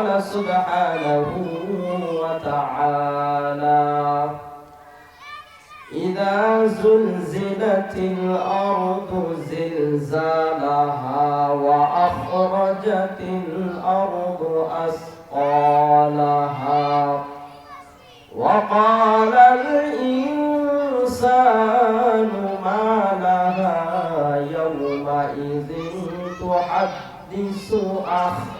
وقال سبحانه وتعالى إذا زلزلت الأرض زلزالها وأخرجت الأرض أثقالها وقال الإنسان ما لها يومئذ تحدث أخبارها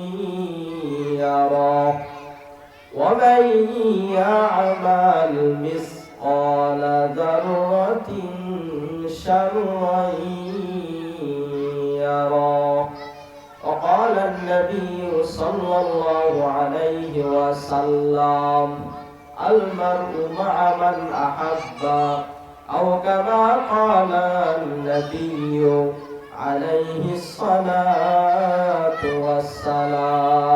ومن يعمل مثقال ذرة شرا يره وقال النبي صلى الله عليه وسلم المرء مع من أحب أو كما قال النبي عليه الصلاة والسلام.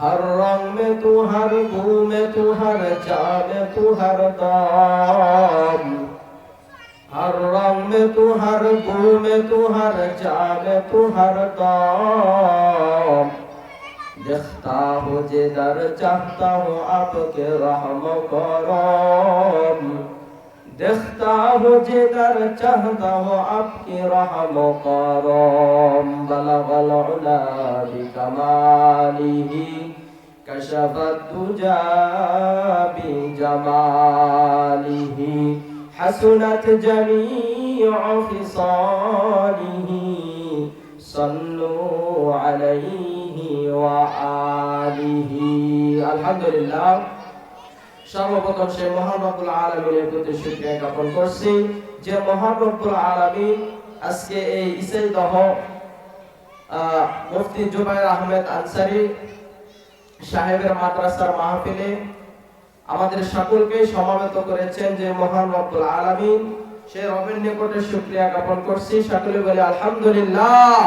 हर रंग में तू हर बू में तू हर चा में तू हर दाम हर रंग में तू हर बू में तू हर चा में तू हर दाम देखता हूँ जिधर चाहता हूँ आपके रहम करम देखता हूँ जिधर चाहता हूँ आपकी रहम करम बलगल उला बिकमालिही كشف الدجى بجماله حسنت جميع خصاله صلوا عليه وآله الحمد لله সর্বপ্রথম সে মহান রব্বুল আলামিনের প্রতি শুকরিয়া জ্ঞাপন করছি। যে মহান রব্বুল আলামিন আজকে এই ইসাই দহ মুফতি জুবাইর আহমেদ আনসারী সাহেবের মাদ্রাসার মাহফিলে আমাদের সকলকে সমাবেত করেছেন যে মহান রব্বুল আলামিন। সে রবের নিকটে শুকরিয়া জ্ঞাপন করছি। সকলে বলে আলহামদুলিল্লাহ।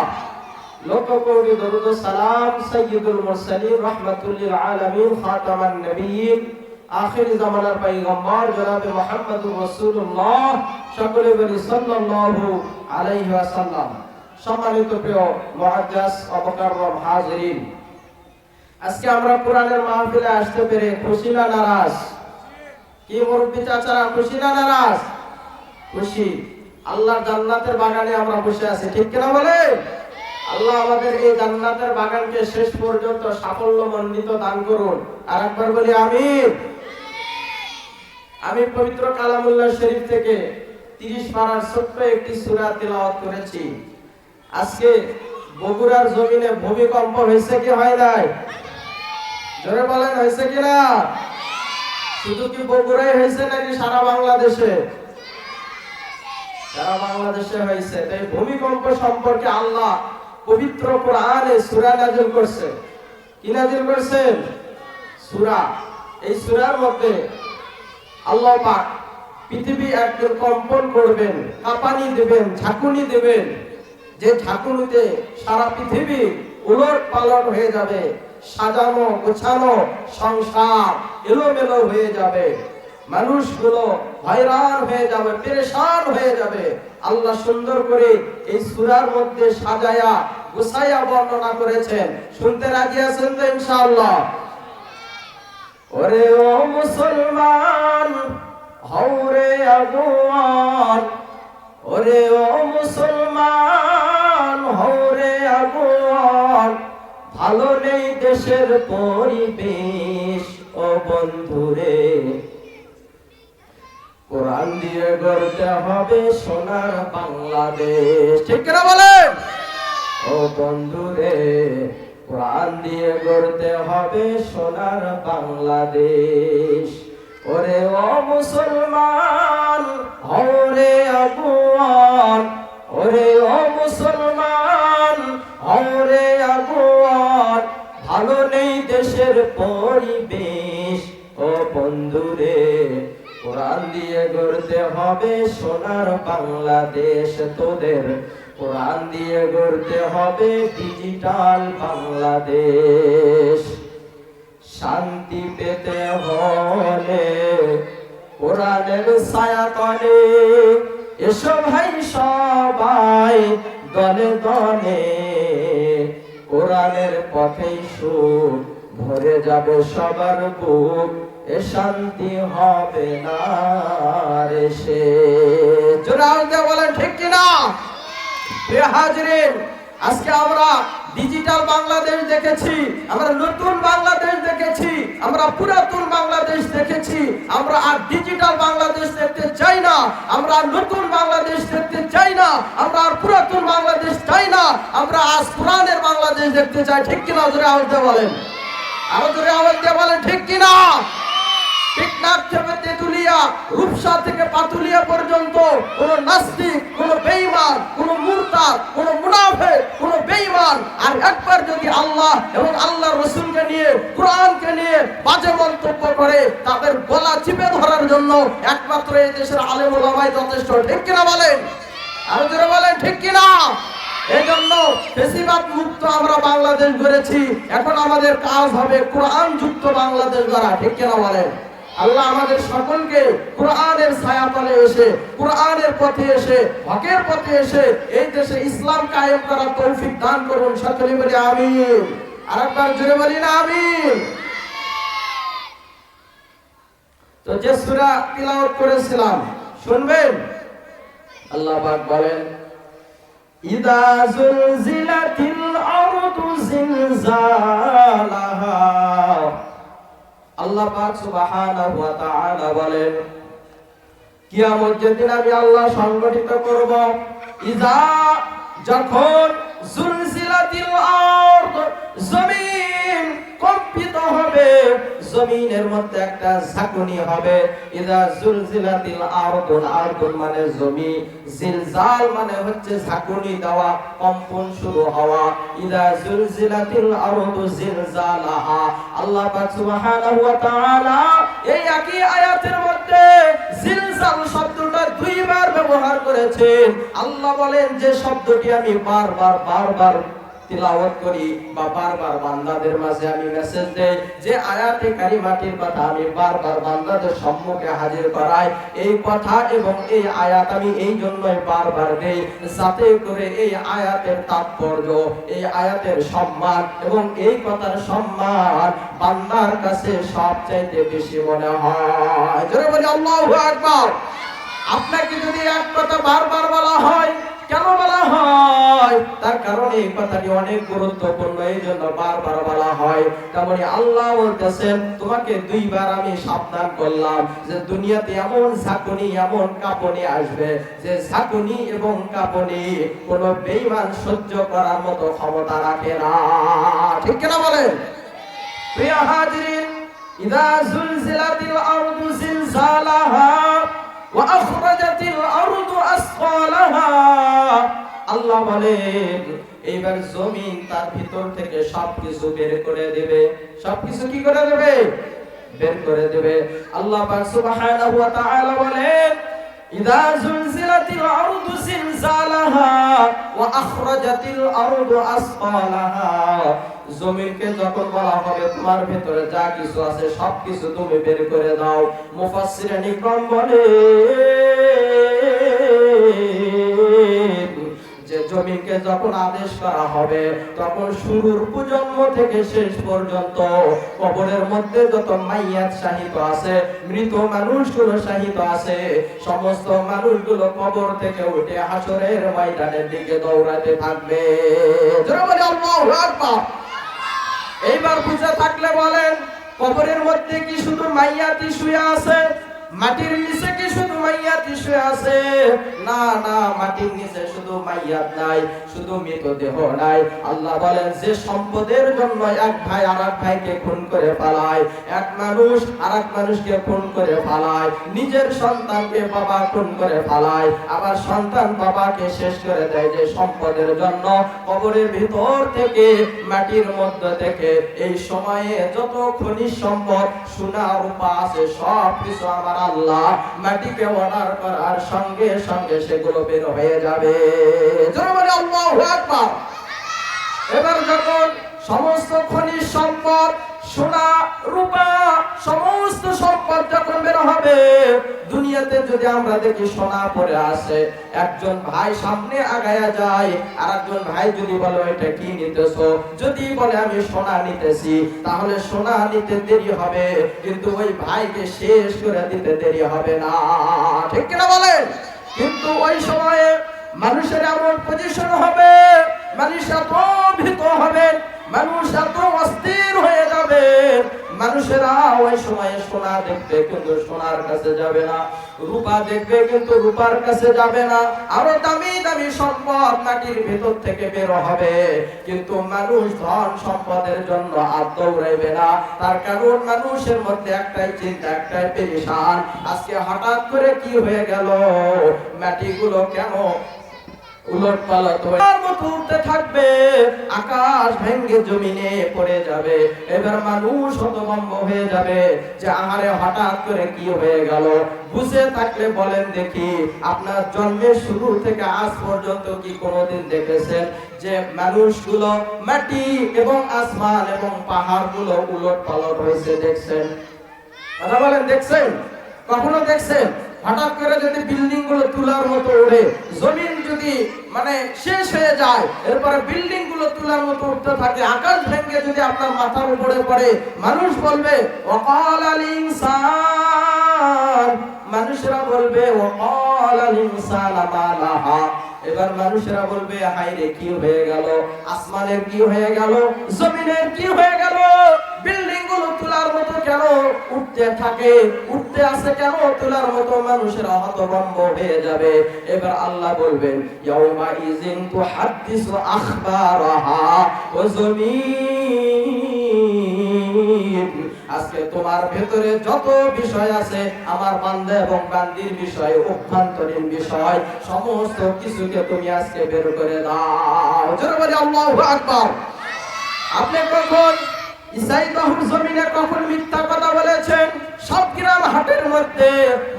লোক কোটি দরুদ সালাম সাইয়্যিদুল মুরসালিন রাহমাতুল লিল আলামিন, খাতামান নবিয়্যিন আখির জামানার পয়গম্বর জনাবে মুহাম্মদুর রাসূলুল্লাহ সাল্লাল্লাহু আলাইহি ওয়াসাল্লাম। সম্মানিত প্রিয় আজকে আমরা কোরআনের মাহফিলে আসতে পেরে খুশি না নারাজ? কি মুরব্বী চাচারা, খুশি না নারাজ? খুশি। আল্লাহর জান্নাতের বাগানে আমরা বসে আছি, ঠিক কিনা বলে? আল্লাহ আমাদের এই জান্নাতের বাগানকে শেষ পর্যন্ত সাফল্য মণ্ডিত দান করুন। আর একবার বলি আমিন। আমি পবিত্র কালামুল্লাহ শরীফ থেকে তিরিশ পাড়ার ছোট্ট একটি সুরা তেলাওয়াত করেছি। আজকে বগুড়ার জমিনে ভূমিকম্প হয়েছে কি হয় নাই? জোরে বলেন, হয়েছে কিনা শুধু কি বগুড়াই হয়েছে নাকি সারা বাংলাদেশে? সারা বাংলাদেশে হয়েছে। তাই ভূমিকম্প সম্পর্কে আল্লাহ পবিত্র কোরআনে সূরা নাযিল করছে। কি নাজিল করছেন সূরা। এই সূরার মধ্যে আল্লাহ পাক পৃথিবী একদিন কম্পন করবেন, কাঁপানি দেবেন, ঝাঁকুনি দেবেন। যে ঝাঁকুনিতে সারা পৃথিবী উলট পালট হয়ে যাবে, সাজানো, গোছানো সংসার এলোমেলো হয়ে যাবে। মানুষগুলো হয়রান হয়ে যাবে, পেরেশান হয়ে যাবে। আল্লাহ সুন্দর করে এই সুরার মধ্যে সাজায়া গুছাইয়া বর্ণনা করেছেন। শুনতে রাজি আছেন তো ইনশাআল্লাহ? ওরে ও মুসলমান হৌরে আগুয়ান ওরে ও মুসলমান হৌরে আগুয়ান ভালো নেই দেশের পরিবেশ, ও বন্ধুরে। কোরআন দিয়ে গড়তে হবে সোনার বাংলাদেশ। ঠিক কিনা বলেন? ও বন্ধুরে কোরআন দিয়ে গড়তে হবে সোনার বাংলাদেশ। ওরে ও মুসলমান, ওরে আগুয়ান ওরে ও মুসলমান, ওরে আগুয়ান ভালো নেই দেশের পরিবেশ। ও বন্ধুরে কোরআন দিয়ে গড়তে হবে সোনার বাংলাদেশ তোদের। কোরআন দিয়ে গড়তে হবে ডিজিটাল বাংলাদেশ। শান্তি পেতে হলে কোরআনের ছায়া তলে এসো ভাই সবাই, দলে দলে। কোরআনের পথেই সুখ ভরে যাবে সবার বুক, এ শান্তি হবে না রে সে। জোরালতে বলেন, ঠিক কিনা? হাজরিন, আজকে আমরা ডিজিটাল বাংলাদেশ দেখেছি, আমরা নতুন বাংলাদেশ দেখেছি, আমরা পুরাতন বাংলাদেশ দেখেছি, আমরা আর ডিজিটাল বাংলাদেশ দেখতে চাই না, আমরা আর নতুন বাংলাদেশ দেখতে চাই না, আমরা আর পুরাতন বাংলাদেশ চাই না, আমরা আজ পুরানের বাংলাদেশ দেখতে চাই, ঠিক কিনা জোরে আওয়াজ দিয়ে বলেন? আরও জোরে আওয়াজ দিয়ে বলেন, ঠিক কিনা? টেকনাফ থেকে তেতুলিয়া, রূপসা থেকে পাতুলিয়া পর্যন্ত কোন নাস্তিক, কোন বেঈমান, কোন মুরতাদ, কোন মুনাফিক, কোন বেঈমান। আর একবার যদি আল্লাহ এবং আল্লাহর রাসূলকে নিয়ে, কোরআনকে নিয়ে বাজে মন্তব্য করে, তাদের গলা চিপে ধরার জন্য একমাত্র এই দেশের আলেম ওলামাই যথেষ্ট, ঠিক কিনা বলেন? আর জোরে বলেন, ঠিক কিনা? এই জন্য বেশিরভাগ মুক্ত আমরা বাংলাদেশ গড়েছি। এখন আমাদের কাজ হবে কোরআন যুক্ত বাংলাদেশ গড়া, ঠিক কিনা বলেন? আল্লাহ আমাদের সকলকে কোরআনের ছায়াতলে এসে, কোরআনের পথে এসে, হকের পথে এসে এই দেশে ইসলাম কায়েম করার তৌফিক দান করুন সকলে বলি আমিন। আরেকবার জোরে বলি না আমিন। তো যে সূরা তিলাওয়াত করেছিলাম, শুনবেন? আল্লাহ পাক বলেন, ইদা জুলজিলাতিল আরদু জিলজালাহা। আল্লাহ পাক সুবহানাহু ওয়া তাআলা বলেন, কিয়ামত যেদিন আমি আল্লাহ সংগঠিত করব ইজা যখন জুলজিলাতিল আরদ, জমিন জমিনের মধ্যে একটা ঝাঁকুনি হবে। ইদা জুলজিলাতিল আরদুল আরদুল মানে জমি। জিলজাল মানে হচ্ছে ঝাঁকুনি দেওয়া, কম্পন শুরু হওয়া। ইদা জুলজিলাতিল আরদু জিলজালাহা। আল্লাহ পাক সুবহানাহু ওয়া তাআলা এই একই আয়াতের মধ্যে জিলজাল শব্দটা দুইবার ব্যবহার করেছেন। আল্লাহ বলেন যে শব্দটি আমি বারবার বারবার তিলাওয়াত করি বা বারবার বান্দাদের মাঝে আমি মেসেজ দেই, যে আয়াতে কারিমাটির কথা আমি বারবার বান্দাদের সম্মুখে হাজির করাই। এই কথা এবং এই আয়াত আমি এই জন্যই বারবার দেই যাতে করে এই আয়াতের তাৎপর্য, এই আয়াতের সম্মান এবং এই কথার সম্মান বান্দার কাছে সবচাইতে বেশি মনে হয়। জোরে আপনাকে যদি এক কথা বারবার বলা হয় কেন বলা হয়? তার কারণ এই কথাটি অনেক গুরুত্বপূর্ণ এই জন্য বারবার বলা হয়। তেমনি আল্লাহ বলতেছেন, তোমাকে দুইবার আমি সাবধান করলাম যে দুনিয়াতে এমন ঝাঁকুনি, এমন কাঁপুনি আসবে যে ঝাঁকুনি এবং কাঁপুনি কোন বেইমান সহ্য করার মতো ক্ষমতা রাখে না। ঠিক কিনা বলেন? প্রিয় হাজিরিন, ইদা জুলজিলাতিল আরদু জিলজালাহা ওয়া আখরাজাতিল আরদু আসফালাহা। আল্লাহ বলেন, এইবার জমিন তার ভিতর থেকে সবকিছু বের করে দেবে। সবকিছু কি করে দেবে? বের করে দেবে। আল্লাহ সুবহানাহু ওয়া তাআলা বলেন, ইদা জুলজিলাতিল আরদু জিলজালাহা ওয়া আখরাজাতিল আরদু আসফালাহা। জমিনকে যখন বলা হবে, তোমার ভেতরে যা কিছু আছে, সবকিছু তুমি বের করে দাও। মুফাসসিরিন ইকরাম বলে যে জমিনকে যখন আদেশ করা হবে, তখন শুরুর প্রজন্ম থেকে শেষ পর্যন্ত কবরের মধ্যে যত মাইয়াত শাহিত আছে, মৃত মানুষগুলো শাহিত আছে, সমস্ত মানুষগুলো কবর থেকে উঠে হাসরের ময়দানের দিকে দৌড়াতে থাকবে। এইবার বুঝে থাকলে বলেন, কবরের মধ্যে কি শুধু মাইয়াতি শুয়ে আছে? মাটির নিচে কি শুধু শুয়ে আছে? না না, মাটির নিচে শুধু মাইয়াত নাই শুধু মৃতদেহ নাই। আল্লাহ বলেন, যে সম্পদের জন্য এক ভাই আর এক ভাইকে খুন করে পালায় এক মানুষ আর এক মানুষকে খুন করে পালায় নিজের সন্তানকে বাবা খুন করে পালায় আবার সন্তান বাবাকে শেষ করে দেয় যে সম্পদের জন্য। কবরের ভিতর থেকে, মাটির মধ্যে থেকে, এই সময়ে যত খনিজ সম্পদ, সোনা, রূপা আছে সব কিছু আমার আল্লাহ মাটিকে অর্ডার করার সঙ্গে সঙ্গে সেগুলো বের হয়ে যাবে। এবার যখন সমস্ত খনিজ সম্পদ সোনা, রূপা, সমস্ত সম্পদ যখন বের হবে, দুনিয়াতে যদি আমরা দেখি সোনা পরে আসে একজন ভাই সামনে আগায়া যায় আর একজন ভাই যদি বলে, এটা কি নিতেছ? যদি বলে, আমি সোনা নিতেছি। তাহলে সোনা নিতে দেরি হবে, কিন্তু ওই ভাইকে শেষ করে দিতে দেরি হবে না। ঠিক কিনা বলেন? কিন্তু ওই সময়ে মানুষের এমন পজিশন হবে, মানুষ এত ভীত হবে মানুষ এত অস্থির হয়ে যাবে, মানুষেরা ওই সময়ে সোনা দেখবে, কিন্তু সোনার কাছে যাবে না। রূপা দেখবে, কিন্তু রূপার কাছে যাবে না। আরও দামি দামি সম্পদ মাটির ভেতর থেকে বের হবে। কিন্তু মানুষ ধন সম্পদের জন্য আর দৌড়াইবে না। তার কারণ মানুষের মধ্যে একটাই চিন্তা, একটাই পেরেশান। আজকে হঠাৎ করে কি হয়ে গেল? মাটিগুলো কেন দেখি, আপনার জন্মের শুরু থেকে আজ পর্যন্ত কি কোনোদিন দেখেছেন যে, মানুষগুলো মাটি এবং আসমান এবং পাহাড়গুলো উলট পালট হয়েছে দেখছেন? কথা বলেন, দেখছেন? কখনো দেখছেন? হঠাৎ করে যদি বিল্ডিংগুলো তুলার মতো ওঠে জমিন যদি মানে শেষ হয়ে যায়, এরপরে বিল্ডিংগুলো তুলার মতো উঠতে থাকে, আকাশ ভেঙে যদি আপনার মাথার উপরে পড়ে, মানুষ বলবে অকাল আল ইনসান। মানুষরা বলবে অকাল আল ইনসান আমালাহা এবার মানুষেরা বলবে হাই রে কি হয়ে গেল? আসমানের কি হয়ে গেল? জমিনের কি হয়ে গেল? বিল্ডিংগুলো তোলার মতো কেন উঠতে থাকে? উঠতে আসে কেন? তোলার মতো মানুষেরা হতভম্ব হয়ে যাবে। এবার আল্লাহ বলবেন, ইয়াউমা ইজিন জমিন আজকে তোমার ভেতরে যত বিষয় আছে, আমার বান্দা এবং বান্দির বিষয় অভ্যন্তরীণ বিষয়, সমস্ত কিছুকে তুমি আজকে বের করে দাও। জোরে বলি, আল্লাহু আকবার। আপনি কখন ইসাই বাহুর জমিনে কখন মিথ্যা মধ্যে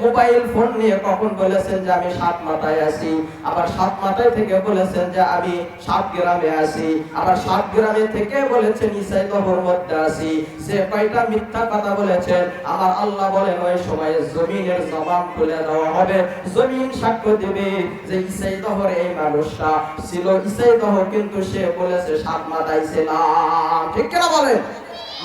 মোবাইল ফোন নিয়ে কখন বলেছেন যে আমি সাত মাথায় আছি? আবার সাত মাথায় থেকে বলেছেন যে আমি সাত গ্রামে আছি। আবার সাত গ্রামে থেকে বলেছেন ইসাই বাহুর মধ্যে আছি। যে কয়টা মিথ্যা কথা বলেছেন? আমার আল্লাহ বলেন, ওই সময় জমিনের জবান খুলে দেওয়া হবে। জমিন সাক্ষ্য দেবে যে ইসাই দহর এই মানুষটা ছিল। ইসাই দহ কিন্তু সে বলেছে, সাত মাথায় ছিলাম। ঠিক কিনা বলেন?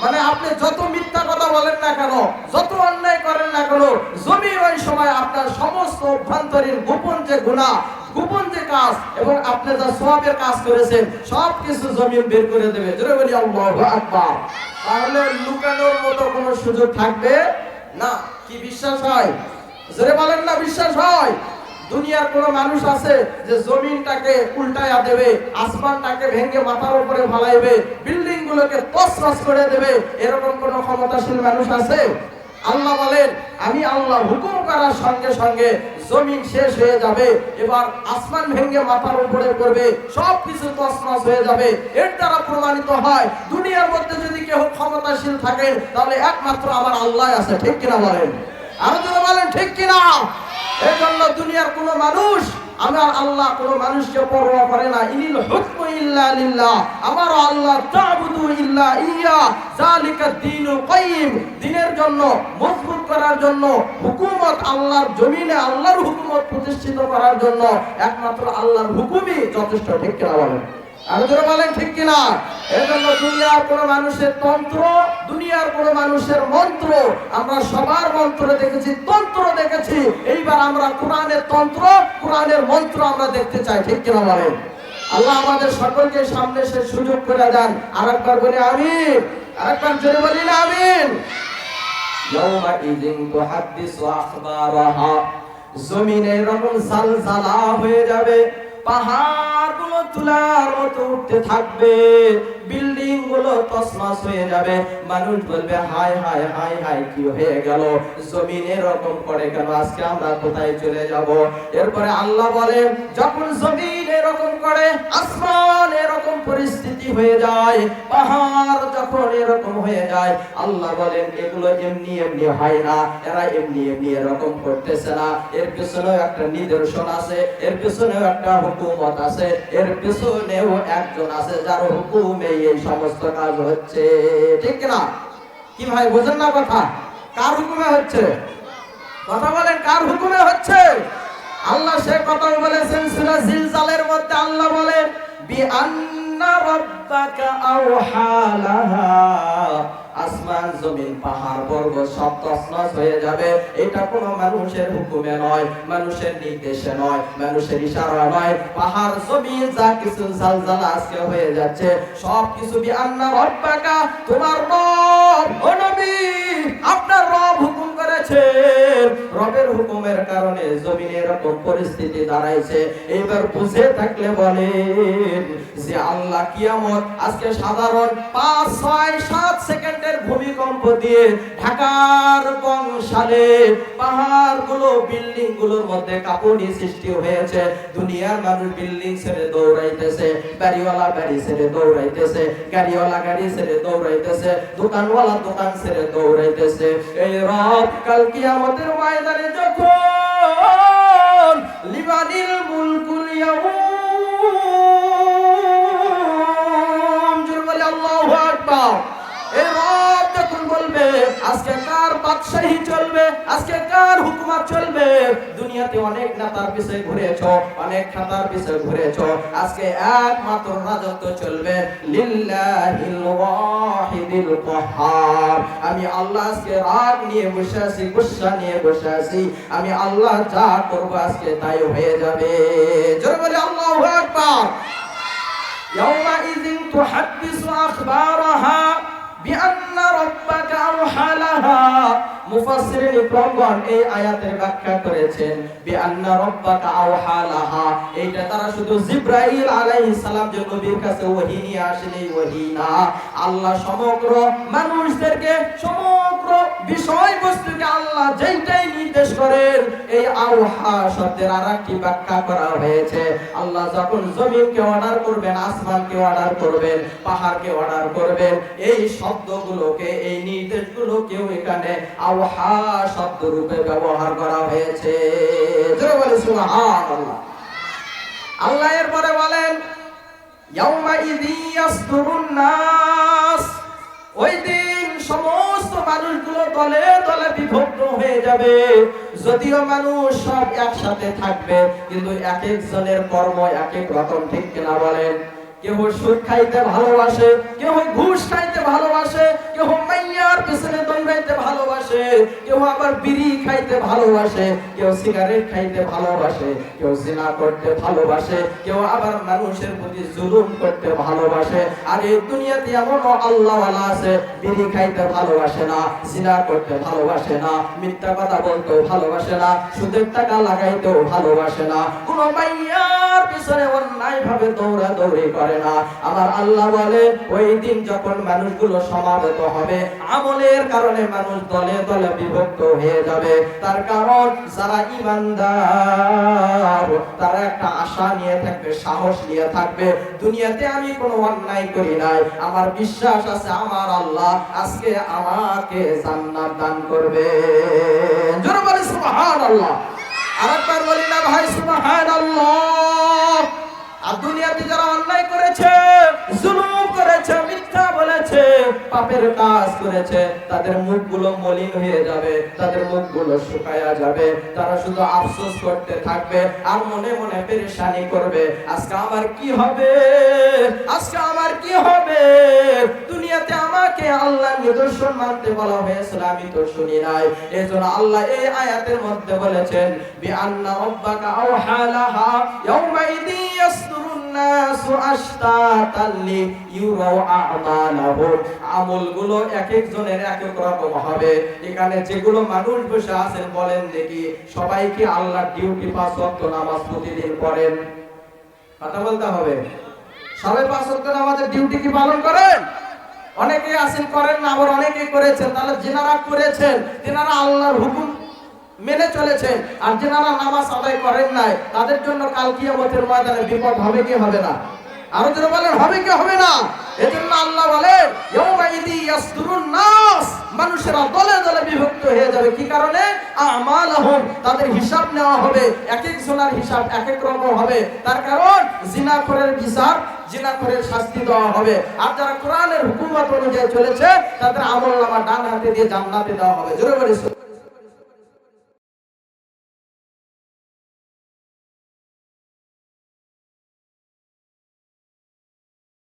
মানে আপনি যত মিথ্যা কথা বলেন না কেন, যত অন্যায় করেন না কেন জমি ওই সময় আপনার সমস্ত অভ্যন্তরীণ গোপন যে গুণা, গোপন যে কাজ এবং আপনি যা সবের কাজ করেছেন সব কিছু জমিন বের করে দেবে। জোরে বলি আকবার। তাহলে লুকানোর মতো কোনো সুযোগ থাকবে? না, কি বিশ্বাস হয়? জোরে বলেন না, বিশ্বাস হয়? দুনিয়ার কোন মানুষ আছে যে জমিনটাকে উল্টায়া দেবে, আসমানটাকে ভেঙে মাথার উপরে ফালাইবে বিল্ডিং গুলোকে তছনছ করে দেবে, এরকম কোন ক্ষমতাশীল মানুষ আছে? আল্লাহ বলেন, আমি আল্লাহ হুকুম করার সঙ্গে সঙ্গে জমিন শেষ হয়ে যাবে, এবার আসমান ভেঙে মাথার উপরে পড়বে সব কিছু তছনছ হয়ে যাবে। এর দ্বারা প্রমাণিত হয়, দুনিয়ার মধ্যে যদি কেউ ক্ষমতাশীল থাকেন তাহলে একমাত্র আমার আল্লাহ আছে, ঠিক কিনা বলেন? আরও যদি বলেন, ঠিক কিনা? দুনিয়ার কোন মানুষ, আমার আল্লাহ কোনো মানুষকে পরোয়া করে না। ইনিল হুকমু ইল্লা লিল্লাহ। আমার আল্লাহ তাবুদু ইল্লা ইয়া। জালিকা দ্বীনু কাইয়িম। দ্বীনের জন্য, মজবুত করার জন্য, হুকুমত আল্লাহর জমিনে, আল্লাহর হুকুমত প্রতিষ্ঠিত করার জন্য একমাত্র আল্লাহর হুকুমই যথেষ্ট, ঠিক কিনা বলেন? আমি ধরে বলেন, ঠিক কিনা? এই জন্য দুনিয়ার কোন মানুষের তন্ত্র, দুনিয়ার কোন মানুষের মন্ত্র, আমরা সবার মন্ত্র দেখেছি, তন্ত্র দেখেছি। এইবার আমরা কোরআনের তন্ত্র, কোরআনের মন্ত্র আমরা দেখতে চাই, ঠিক কিনা বলেন? আল্লাহ আমাদের সকলকে সামনে সে সুযোগ করে দেন। আর একবার বলি, আমিন। আর একবার জোরে বলি না আমিন সালসালা হয়ে যাবে। পাহাড়গুলো তুলার মতো উঠতে থাকবে। বিল্ডিংগুলো তসমাস হয়ে যাবে। মানুষ বলবে হাই হাই হাই হাই কি হয়ে গেল? জমিন এরকম করে কেন আজকে আমরা কোথায় চলে যাব? এরপরে আল্লাহ বলেন, যখন জমিন এরকম করে, আসমান এরকম পরিস্থিতি হয়ে যায়, পাহাড় যখন এরকম হয়ে যায়, আল্লাহ বলেন, এগুলো এমনি এমনি হয় না, এরা এমনি এমনি এরকম করতেছে না। এর পিছনেও একটা নিদর্শন আছে, এর পিছনেও একটা হুকুমত আছে, এর পিছনেও একজন আছে যার হুকুমে এই সমস্ত কাজ হচ্ছে। ঠিক না কি ভাই, বোঝেন না কথা? কার হুকুমে হচ্ছে? কথা বলেন, কার হুকুমে হচ্ছে? আল্লাহ সে কথা বলেছেন, সুরা জিলজালের মধ্যে আল্লাহ বলেন বি আন্না রাব্বাকা আওহালাহা আসমান, জমিন, পাহাড় পর্বত সব তছনছ হয়ে যাবে। এটা কোনো মানুষের হুকুমে নয়, মানুষের নির্দেশে নয়, মানুষের ইশারা নয়। পাহাড়, জমিন, যা কিছু জালজালা আজকে হয়ে যাচ্ছে সব কিছু বি আন্না রাব্বাকা, তোমার রব। ও নবী, আপনার রব হুকুম করেছেন। রবের হুকুমের কারণে জমিনে এরকম পরিস্থিতি দাঁড়াইছে। এবার বুঝে থাকলে বলেন যে আল্লাহ কিয়ামত, আজকে সাধারণ পাঁচ, ছয়, সাত সেকেন্ডের ভূমিকম্প দিয়ে ঢাকার বংশালে পাহাড়গুলো বিল্ডিংগুলোর মধ্যে কাপড়ি সৃষ্টি হয়েছে। দুনিয়ার মানুষ বিল্ডিং ছেড়ে দৌড়াইতেছে, বাড়িওয়ালা বাড়ি ছেড়ে দৌড়াইতেছে, গাড়িওয়ালা গাড়ি ছেড়ে দৌড়াইতেছে, দোকানওয়ালা দোকান ছেড়ে দৌড়াইতেছে। এই রব কাল কিয়ামতের ময়দানে যখন লিবানিল মুলকুল ইয়াউম, জোরে আল্লাহু আকবার। চলবে? আজকে কার বাদশাহী চলবে? আজকে কার হুকুমত চলবে? দুনিয়াতে অনেক নেতার পিছে ঘুরেছ, অনেক খাতার পিছে ঘুরেছ। আজকে একমাত্র রাজত্ব চলবে। লিল্লাহিল ওয়াহিদিল কাহ্হার আমি আল্লাহ আজকে রাগ নিয়ে বসে আছি, গুসা নিয়ে বসে আছি। আমি আল্লাহ যা করব আজকে তাই হয়ে যাবে। জোরে বলে, আল্লাহু আকবার। ইয়াউমাইযিন তুহাদ্দিসু আখবারাহা। বিআন্না রাব্বাকা আরহালাহা। মুফাসসিরিন ইকরামগণ এই আয়াতের ব্যাখ্যা করেছেন রাব্বাকা তারা শুধু আলাইহিস সালাম যে নবীর কাছে নিয়ে না। আল্লাহ সমগ্র মানুষদেরকে সমগ্র বিষয়বস্তুকে আল্লাহ যেইটাই নির্দেশ করেন, এই আওহা শব্দের আরেকটি ব্যাখ্যা করা হয়েছে। আল্লাহ যখন জমিনকে অর্ডার করবেন, আসমানকে অর্ডার করবেন, পাহাড়কে অর্ডার করবেন, এই সব শব্দগুলোকে, এই নির্দেশগুলোকেও এখানে আওহা শব্দ রূপে ব্যবহার করা হয়েছে। আল্লাহ এরপরে বলেন ওই দিন সমস্ত মানুষগুলো দলে দলে বিভক্ত হয়ে যাবে। যদিও মানুষ সব একসাথে থাকবে, কিন্তু এক একজনের কর্ম এক এক রকম, ঠিক কিনা বলেন? কেউ সুদ খাইতে ভালোবাসে কেউ ঘুষ খাইতে ভালোবাসে কেউ মাইয়ার পিছনে দৌড়াইতে ভালোবাসে কেউ আবার বিড়ি খাইতে ভালোবাসে কেউ সিগারেট খাইতে ভালোবাসে কেউ জিনা করতে ভালোবাসে কেউ আবার মানুষের প্রতি জুলুম করতে ভালোবাসে। আর এই দুনিয়াতে এমন আল্লাহ আছে, বিড়ি খাইতে ভালোবাসে না, জিনা করতে ভালোবাসে না, মিথ্যা কথা বলতেও ভালোবাসে না, সুদের টাকা লাগাইতেও ভালোবাসে না। কোন মাইয়ার পিছনে অন্যায় ভাবে দৌড়া দৌড়ি করে না। আমার আল্লাহ বলে, ওই দিন যখন মানুষগুলো সমাবেত হবে, আমলের কারণে মানুষ দলে দলে বিভক্ত হয়ে যাবে। তার কারণ, যারা ইমানদার, তারা একটা আশা নিয়ে থাকবে, সাহস নিয়ে থাকবে। দুনিয়াতে আমি কোনো অন্যায় করি নাই। আমার বিশ্বাস আছে, আমার আল্লাহ আজকে আমাকে জান্নাত দান করবে। জোরে বলে সুবহানাল্লাহ। আরেকবার বলি না ভাই, সুবহানাল্লাহ। আর দুনিয়াতে যারা অন্যায় করেছে, জুলুম করেছে, মিথ্যা বলেছে, পাপের কাজ করেছে, তাদের মুখগুলো মলিন হয়ে যাবে, তাদের মুখগুলো শুকায়া যাবে, তারা শুধু আফসোস করতে থাকবে আর মনে মনে পেরেশানি করবে। আজকে আমার কি হবে? আজকে আমার কি হবে? দুনিয়াতে আমাকে আল্লাহ নিদর্শন মানতে বলা হয়েছিল, আমি তো শুনি নাই। এজন্য আল্লাহ এই আয়াতের মধ্যে বলেছেন বি আন্না রাব্বাকা আওহালাহা ইয়াউমাইদি ইয়াসদুরুন নাসু আশতাতান লিইউরাউ আমালাহুম। আমলগুলো এক একজনের এক এক রকম হবে। এখানে যেগুলো মানুষ বসে আছেন বলেন দেখি, সবাই কি আল্লাহর ডিউটি পাঁচ ওয়াক্ত নামাজ প্রতিদিন পড়েন কথা বলতে হবে। সবাই পাঁচ ওয়াক্ত নামাজের ডিউটি কি পালন করেন? অনেকে আছেন করেন না, আবার অনেকে করেছেন। তাহলে যেনারা করেছেন, তেনারা আল্লাহর হুকুম মেনে চলেছেন। আর যেনারা নামাজ আদায় করেন নাই, তাদের জন্য কাল কিয়ামতের ময়দানে বিপদ হবে কি হবে না? আরও যারা বলেন, হবে কি হবে না? এজন্য আল্লাহ বলেন মানুষেরা দলে দলে বিভক্ত হয়ে যাবে। কি কারণে? আমালহুম, তাদের হিসাব নেওয়া হবে। এক এক জনের হিসাব এক এক রকম হবে। তার কারণ, জিনাখোরের বিচার, জিনাখোরের শাস্তি দেওয়া হবে। আর যারা কোরআনের হুকুমত অনুযায়ী চলেছে, তাদের আমল নামা ডান হাতে দিয়ে জান্নাতে দেওয়া হবে। জোরে বলিস